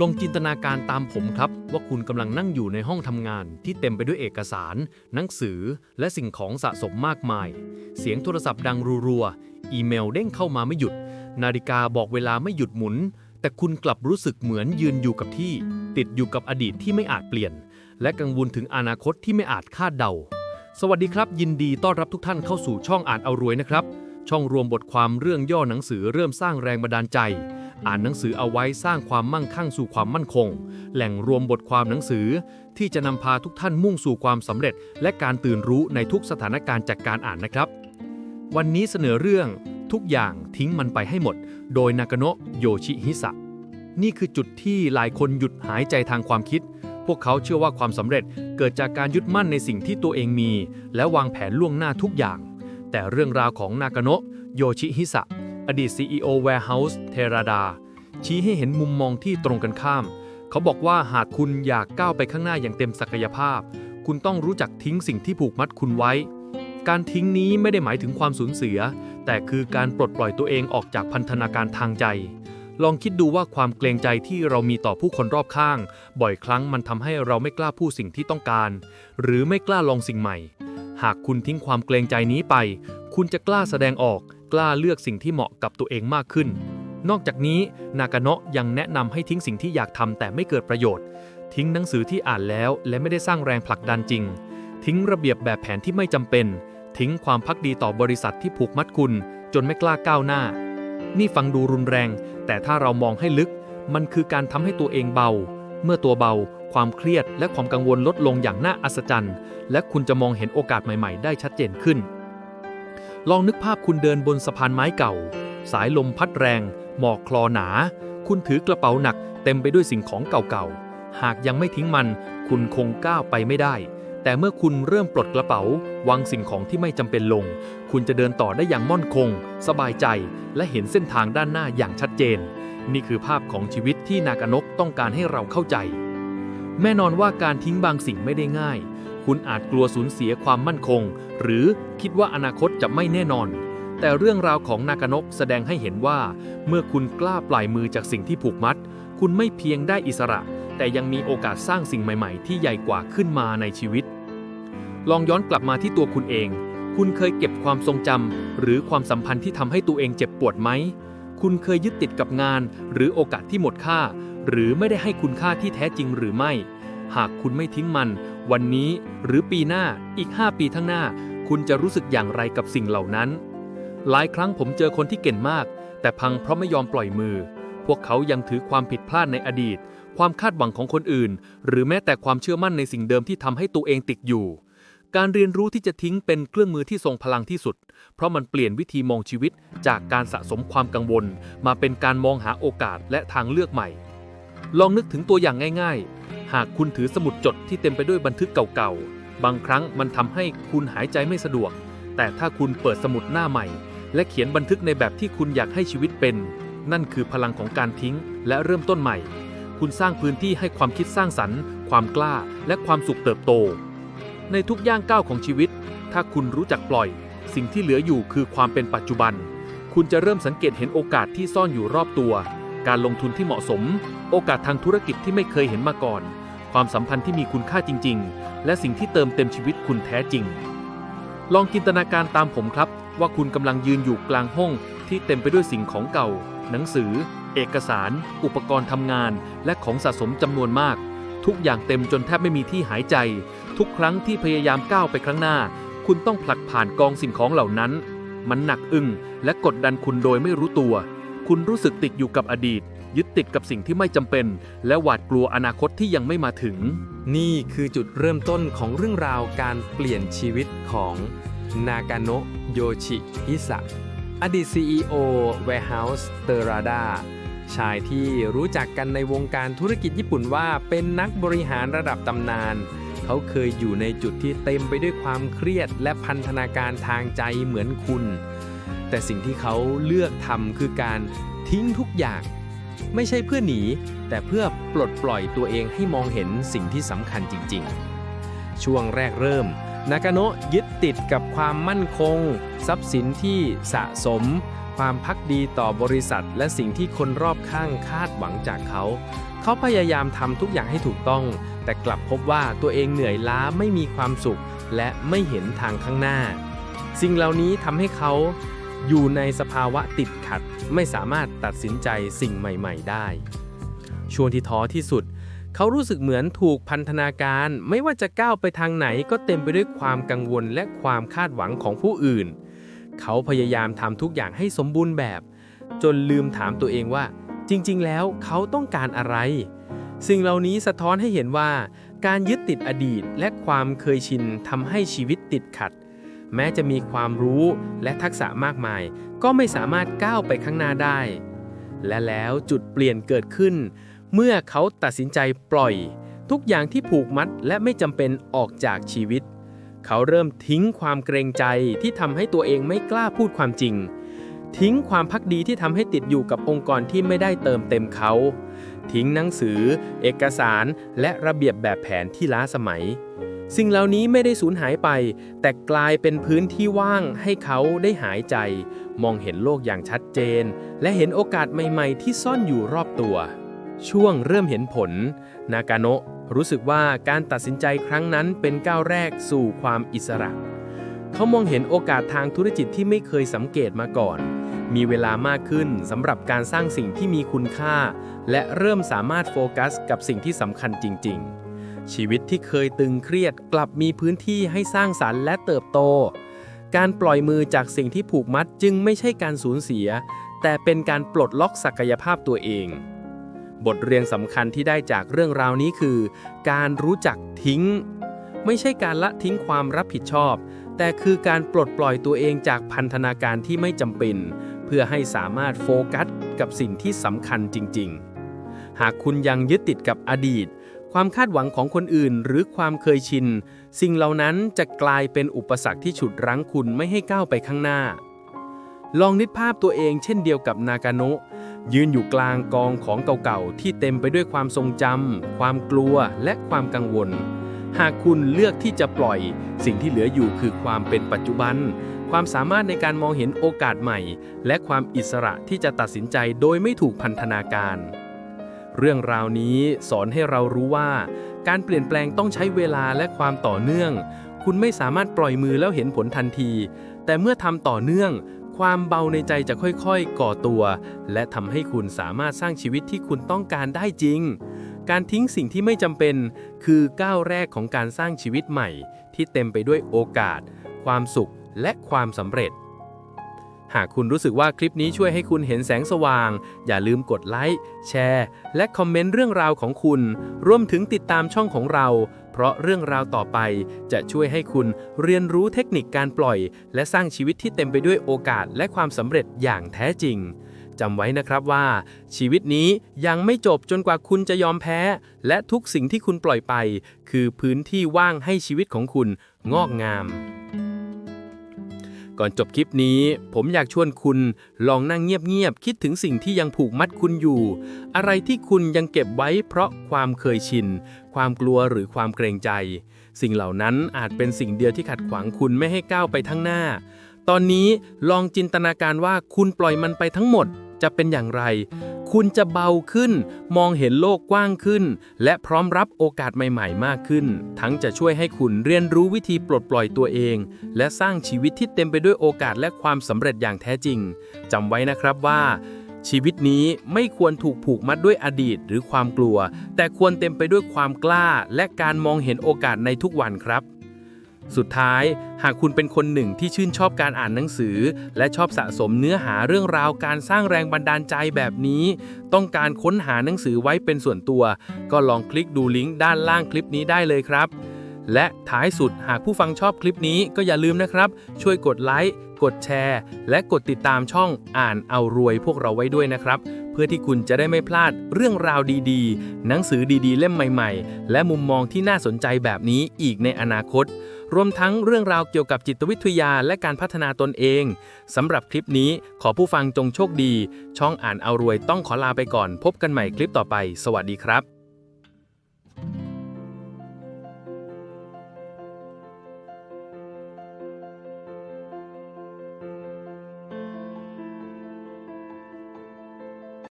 ลองจินตนาการตามผมครับ ว่าคุณกำลังนั่งอยู่ในห้องทำงานที่เต็มไปด้วยเอกสาร หนังสือ และสิ่งของสะสมมากมาย เสียงโทรศัพท์ดังรัวๆ อีเมลเด้งเข้ามาไม่หยุด นาฬิกาบอกเวลาไม่หยุดหมุน แต่คุณกลับรู้สึกเหมือนยืนอยู่กับที่ ติดอยู่กับอดีตที่ไม่อาจเปลี่ยน และกังวลถึงอนาคตที่ไม่อาจคาดเดา สวัสดีครับ ยินดีต้อนรับทุกท่านเข้าสู่ช่องอ่านเอารวยนะครับ ช่องรวมบทความเรื่องย่อหนังสือเริ่มสร้างแรงบันดาลใจ อ่านหนังสือเอาไว้สร้างความมั่งคั่งสู่ความมั่นคง แหล่งรวมบทความหนังสือ ที่จะนำพาทุกท่านมุ่งสู่ความสำเร็จ และการตื่นรู้ในทุกสถานการณ์จากการอ่านนะครับ วันนี้เสนอเรื่องทุกอย่างทิ้งมันไปให้หมด โดยนากโนะโยชิฮิสะนี่คือจุดที่หลายคนหยุดหายใจทางความคิด พวกเขาเชื่อว่าความสำเร็จเกิดจากการยึดมั่นในสิ่งที่ตัวเองมี และวางแผนล่วงหน้าทุกอย่าง แต่เรื่องราวของนากโนะโยชิฮิสะ อดีต CEO Warehouse เทราดา ชี้ให้เห็นมุมมองที่ตรงกันข้าม เขาบอกว่าหากคุณอยากก้าวไปข้างหน้าอย่างเต็มศักยภาพ คุณต้องรู้จักทิ้งสิ่งที่ผูกมัดคุณไว้ การทิ้งนี้ไม่ได้หมายถึงความสูญเสีย แต่คือการปลดปล่อยตัวเองออกจากพันธนาการทางใจ ลองคิดดูว่าความเกรงใจที่เรามีต่อผู้คนรอบข้าง บ่อยครั้งมันทำให้เราไม่กล้าพูดสิ่งที่ต้องการ หรือไม่กล้าลองสิ่งใหม่ หากคุณทิ้งความเกรงใจนี้ไป คุณจะกล้าแสดงออก กล้าเลือกสิ่งที่เหมาะกับตัวเองมากขึ้น นอกจากนี้นากาโนะยังแนะนำให้ทิ้งสิ่งที่อยากทำแต่ไม่เกิดประโยชน์ ทิ้งหนังสือที่อ่านแล้วและไม่ได้สร้างแรงผลักดันจริง ทิ้งระเบียบแบบแผนที่ไม่จำเป็น ทิ้งความพักดีต่อบริษัทที่ผูกมัดคุณ จนไม่กล้าก้าวหน้า นี่ฟังดูรุนแรง แต่ถ้าเรามองให้ลึก มันคือการทำให้ตัวเองเบา เมื่อตัวเบา ความเครียดและความกังวลลดลงอย่างน่าอัศจรรย์ และคุณจะมองเห็นโอกาสใหม่ ๆ ได้ชัดเจนขึ้น ลองนึกภาพคุณเดินบนสะพานไม้เก่า สายลมพัดแรง หมอกคลอหนา คุณถือกระเป๋าหนักเต็มไปด้วยสิ่งของเก่าๆ หากยังไม่ทิ้งมัน คุณคงก้าวไปไม่ได้ แต่เมื่อคุณเริ่มปลดกระเป๋าวางสิ่งของที่ไม่จำเป็นลง คุณจะเดินต่อได้อย่างมั่นคง สบายใจ และเห็นเส้นทางด้านหน้าอย่างชัดเจน นี่คือภาพของชีวิตที่นากนกต้องการให้เราเข้าใจ แน่นอนว่าการทิ้งบางสิ่งไม่ได้ง่าย คุณอาจกลัวสูญเสียความมั่นคง หรือคิดว่าอนาคตจะไม่แน่นอน แต่เรื่องราวของนากานกแสดงให้เห็นว่า เมื่อคุณกล้าปล่อยมือจากสิ่งที่ผูกมัด คุณไม่เพียงได้อิสระ แต่ยังมีโอกาสสร้างสิ่งใหม่ๆ ที่ใหญ่กว่าขึ้นมาในชีวิต ลองย้อนกลับมาที่ตัวคุณเอง คุณเคยเก็บความทรงจำหรือความสัมพันธ์ที่ทำให้ตัวเองเจ็บปวดไหมคุณเคยยึดติดกับงาน หรือโอกาสที่หมดค่า หรือไม่ได้ให้คุณค่าที่แท้จริงหรือไม่ หากคุณไม่ทิ้งมัน วันนี้หรือปีหน้าอีก 5 ปีข้างหน้า คุณจะรู้สึกอย่างไรกับสิ่งเหล่านั้น หลายครั้งผมเจอคนที่เก่งมาก แต่พังเพราะไม่ยอมปล่อยมือ พวกเขายังถือความผิดพลาดในอดีต ความคาดหวังของคนอื่น หรือแม้แต่ความเชื่อมั่นในสิ่งเดิมที่ทำให้ตัวเองติดอยู่ การเรียนรู้ที่จะทิ้งเป็นเครื่องมือที่ทรงพลังที่สุด เพราะมันเปลี่ยนวิธีมองชีวิต จากการสะสมความกังวล มาเป็นการมองหาโอกาสและทางเลือกใหม่ ลองนึกถึงตัวอย่างง่าย ๆ หากคุณถือสมุดจดที่เต็มไปด้วยบันทึกเก่าๆ บางครั้งมันทำให้คุณหายใจไม่สะดวก แต่ถ้าคุณเปิดสมุดหน้าใหม่ และเขียนบันทึกในแบบที่คุณอยากให้ชีวิตเป็น นั่นคือพลังของการทิ้งและเริ่มต้นใหม่ คุณสร้างพื้นที่ให้ความคิดสร้างสรรค์ ความกล้า และความสุขเติบโต ในทุกย่างก้าวของชีวิต ถ้าคุณรู้จักปล่อย สิ่งที่เหลืออยู่คือความเป็นปัจจุบัน คุณจะเริ่มสังเกตเห็นโอกาสที่ซ่อนอยู่รอบตัว การลงทุนที่เหมาะสม โอกาสทางธุรกิจที่ไม่เคยเห็นมาก่อน ความสัมพันธ์ที่มีคุณค่าจริง ๆ และสิ่งที่เติมเต็มชีวิตคุณแท้จริง ลองจินตนาการตามผมครับ ว่าคุณกำลังยืนอยู่กลางห้องที่เต็มไปด้วยสิ่งของเก่า หนังสือ เอกสาร อุปกรณ์ทำงาน และของสะสมจำนวนมาก ทุกอย่างเต็มจนแทบไม่มีที่หายใจ ทุกครั้งที่พยายามก้าวไปข้างหน้า คุณต้องผลักผ่านกองสิ่งของเหล่านั้น มันหนักอึ้งและกดดันคุณโดยไม่รู้ตัว คุณรู้สึกติดอยู่กับอดีต ยึดติดกับสิ่งที่ไม่จำเป็น และหวาดกลัวอนาคตที่ยังไม่มาถึง นี่คือจุดเริ่มต้นของเรื่องราวการเปลี่ยนชีวิตของนากาโนะโยชิฮิสะอดีต CEO Warehouse t e r a d a ชายที่รู้จักกันในวงการธุรกิจญี่ปุ่นว่าเป็นนักบริหารระดับตำนาน เขาเคยอยู่ในจุดที่เต็มไปด้วยความเครียดและพันธนาการทางใจเหมือนคุณ แต่สิ่งที่เขาเลือกทำคือการทิ้งทุกอย่าง ไม่ใช่เพื่อหนี แต่เพื่อปลดปล่อยตัวเองให้มองเห็นสิ่งที่สำคัญจริง ๆ ช่วงแรกเริ่ม นากาโนะยึดติดกับความมั่นคง ทรัพย์สินที่สะสม ความพักดีต่อบริษัท และสิ่งที่คนรอบข้างคาดหวังจากเขา เขาพยายามทำทุกอย่างให้ถูกต้อง แต่กลับพบว่าตัวเองเหนื่อยล้าไม่มีความสุข และไม่เห็นทางข้างหน้า สิ่งเหล่านี้ทำให้เขา อยู่ในสภาวะติดขัด ไม่สามารถตัดสินใจสิ่งใหม่ ๆ ได้ ช่วงที่ท้อที่สุด เขารู้สึกเหมือนถูกพันธนาการ ไม่ว่าจะก้าวไปทางไหนก็เต็มไปด้วยความกังวลและความคาดหวังของผู้อื่น เขาพยายามทำทุกอย่างให้สมบูรณ์แบบ จนลืมถามตัวเองว่า จริง ๆ แล้วเขาต้องการอะไร สิ่งเหล่านี้สะท้อนให้เห็นว่า การยึดติดอดีตและความเคยชินทำให้ชีวิตติดขัด แม้จะมีความรู้และทักษะมากมาย ก็ไม่สามารถก้าวไปข้างหน้าได้ และแล้วจุดเปลี่ยนเกิดขึ้น เมื่อเขาตัดสินใจปล่อย ทุกอย่างที่ผูกมัดและไม่จำเป็นออกจากชีวิต เขาเริ่มทิ้งความเกรงใจที่ทำให้ตัวเองไม่กล้าพูดความจริง ทิ้งความพักดีที่ทำให้ติดอยู่กับองค์กรที่ไม่ได้เติมเต็มเขา ทิ้งหนังสือ เอกสาร และระเบียบแบบแผนที่ล้าสมัย สิ่งเหล่านี้ไม่ได้สูญหายไป แต่กลายเป็นพื้นที่ว่างให้เขาได้หายใจ มองเห็นโลกอย่างชัดเจน และเห็นโอกาสใหม่ๆ ที่ซ่อนอยู่รอบตัว ช่วงเริ่มเห็นผล นากาโนะรู้สึกว่าการตัดสินใจครั้งนั้นเป็นก้าวแรกสู่ความอิสระ เขามองเห็นโอกาสทางธุรกิจที่ไม่เคยสังเกตมาก่อน มีเวลามากขึ้นสำหรับการสร้างสิ่งที่มีคุณค่า และเริ่มสามารถโฟกัสกับสิ่งที่สำคัญจริง ๆ ชีวิตที่เคยตึงเครียดกลับมีพื้นที่ให้สร้างสรรค์และเติบโต การปล่อยมือจากสิ่งที่ผูกมัดจึงไม่ใช่การสูญเสีย แต่เป็นการปลดล็อกศักยภาพตัวเอง บทเรียนสำคัญที่ได้จากเรื่องราวนี้คือ การรู้จักทิ้ง ไม่ใช่การละทิ้งความรับผิดชอบ แต่คือการปลดปล่อยตัวเองจากพันธนาการที่ไม่จำเป็น เพื่อให้สามารถโฟกัสกับสิ่งที่สำคัญจริง ๆ หากคุณยังยึดติดกับอดีต ความคาดหวังของคนอื่นหรือความเคยชิน สิ่งเหล่านั้นจะกลายเป็นอุปสรรคที่ฉุดรั้งคุณไม่ให้ก้าวไปข้างหน้า ลองนึกภาพตัวเองเช่นเดียวกับนากาโนะยืนอยู่กลางกองของเก่าๆ ที่เต็มไปด้วยความทรงจำความกลัวและความกังวล หากคุณเลือกที่จะปล่อย สิ่งที่เหลืออยู่คือความเป็นปัจจุบัน ความสามารถในการมองเห็นโอกาสใหม่ และความอิสระที่จะตัดสินใจโดยไม่ถูกพันธนาการ เรื่องราวนี้สอนให้เรารู้ว่า การเปลี่ยนแปลงต้องใช้เวลาและความต่อเนื่อง คุณไม่สามารถปล่อยมือแล้วเห็นผลทันที แต่เมื่อทำต่อเนื่อง ความเบาในใจจะค่อยๆ ก่อตัว และทำให้คุณสามารถสร้างชีวิตที่คุณต้องการได้จริง การทิ้งสิ่งที่ไม่จำเป็น คือก้าวแรกของการสร้างชีวิตใหม่ ที่เต็มไปด้วยโอกาส ความสุขและความสำเร็จ หากคุณรู้สึกว่าคลิปนี้ช่วยให้คุณเห็นแสงสว่าง อย่าลืมกดไลค์ แชร์ และคอมเมนต์เรื่องราวของคุณ รวมถึงติดตามช่องของเรา เพราะเรื่องราวต่อไป จะช่วยให้คุณเรียนรู้เทคนิคการปล่อย และสร้างชีวิตที่เต็มไปด้วยโอกาสและความสำเร็จอย่างแท้จริงจำไว้นะครับว่า ชีวิตนี้ยังไม่จบจนกว่าคุณจะยอมแพ้ และทุกสิ่งที่คุณปล่อยไป คือพื้นที่ว่างให้ชีวิตของคุณงอกงาม ก่อนจบคลิปนี้ ผมอยากชวนคุณลองนั่งเงียบๆคิดถึงสิ่งที่ยังผูกมัดคุณอยู่ อะไรที่คุณยังเก็บไว้เพราะความเคยชิน ความกลัวหรือความเกรงใจ สิ่งเหล่านั้นอาจเป็นสิ่งเดียวที่ขัดขวางคุณไม่ให้ก้าวไปทั้งหน้า ตอนนี้ลองจินตนาการว่าคุณปล่อยมันไปทั้งหมดจะเป็นอย่างไร คุณจะเบาขึ้น มองเห็นโลกกว้างขึ้น และพร้อมรับโอกาสใหม่ ๆ มากขึ้น ทั้งจะช่วยให้คุณเรียนรู้วิธีปลดปล่อยตัวเอง และสร้างชีวิตที่เต็มไปด้วยโอกาสและความสำเร็จอย่างแท้จริงจำไว้นะครับว่าชีวิตนี้ไม่ควรถูกผูกมัดด้วยอดีตหรือความกลัว แต่ควรเต็มไปด้วยความกล้า และการมองเห็นโอกาสในทุกวันครับ สุดท้ายหากคุณเป็นคนหนึ่งที่ชื่นชอบการอ่านหนังสือ และชอบสะสมเนื้อหาเรื่องราวการสร้างแรงบันดาลใจแบบนี้ ต้องการค้นหาหนังสือไว้เป็นส่วนตัว ก็ลองคลิกดูลิงก์ด้านล่างคลิปนี้ได้เลยครับ และท้ายสุดหากผู้ฟังชอบคลิปนี้ก็อย่าลืมนะครับ ช่วยกดไลค์กดแชร์ และกดติดตามช่องอ่านเอารวยพวกเราไว้ด้วยนะครับ เพื่อที่คุณจะได้ไม่พลาดเรื่องราวดีๆ หนังสือดีๆ เล่มใหม่ ๆ และมุมมองที่น่าสนใจแบบนี้อีกในอนาคต รวมทั้งเรื่องราวเกี่ยวกับจิตวิทยาและการพัฒนาตนเองสำหรับคลิปนี้ขอผู้ฟังจงโชคดี ช่องอ่านเอารวยต้องขอลาไปก่อน พบกันใหม่คลิปต่อไป สวัสดีครับ